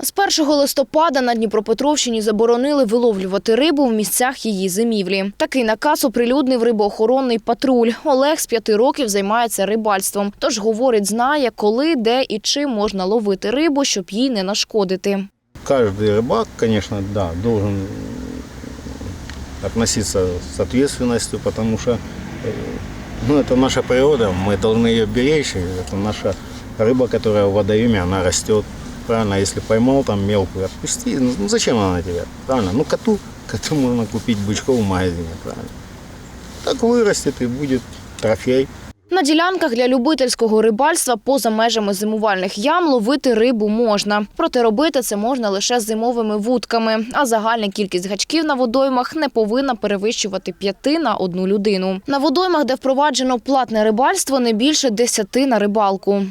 З 1 листопада на Дніпропетровщині заборонили виловлювати рибу в місцях її зимівлі. Такий наказ оприлюднив рибоохоронний патруль. Олег з п'яти років займається рибальством. Тож говорить, знає, коли, де і чим можна ловити рибу, щоб їй не нашкодити. Каждый рыбак, конечно, да, должен относиться с ответственностью, потому что э, ну, это наша природа, мы должны ее беречь. и Это наша рыба, которая в водоеме, она растет. Правильно, если поймал там мелкую, отпусти. Ну зачем она тебе? Правильно, ну коту, коту можно купить бычков в магазине, правильно. Так вырастет и будет трофей. На ділянках для любительського рибальства поза межами зимувальних ям ловити рибу можна. Проте робити це можна лише з зимовими вудками, а загальна кількість гачків на водоймах не повинна перевищувати п'яти на одну людину. На водоймах, де впроваджено платне рибальство, не більше десяти на рибалку.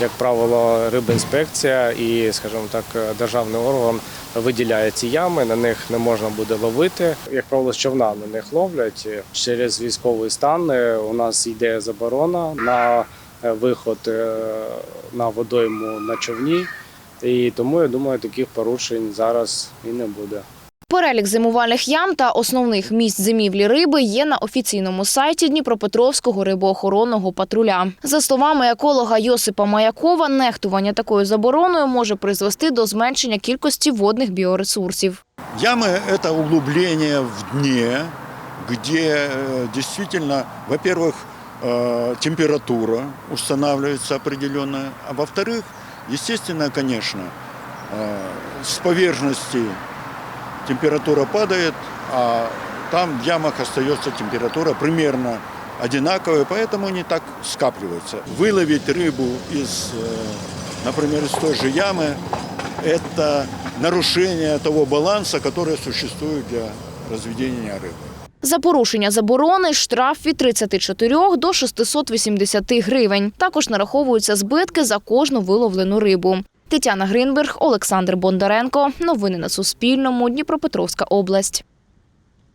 Як правило, рибінспекція і, скажімо так, державний орган виділяє ці ями, на них не можна буде ловити. Як правило, з човна на них ловлять. Через військовий стан е, у нас йде заборона на е, виход е, на водойму на човні. І тому я думаю, таких порушень зараз і не буде. Перелік зимувальних ям та основних місць зимівлі риби є на офіційному сайті Дніпропетровського рибоохоронного патруля. За словами еколога Йосипа Маякова, нехтування такою забороною може призвести до зменшення кількості водних біоресурсів. Ямы – это углубление в дне, где э, действительно, во-первых, э, температура устанавливается определенная, а во-вторых, естественно, конечно, э, с поверхности температура падает, а там в ямах остается температура примерно одинаковая, поэтому они так скапливаются. Выловить рыбу из, э, например, из той же ямы – это нарушение того баланса, который существует для разведения рыбы. За порушення заборони штраф від 34 до 680 гривень. Також нараховуються збитки за кожну виловлену рибу. Тетяна Гринберг, Олександр Бондаренко. Новини на Суспільному. Дніпропетровська область.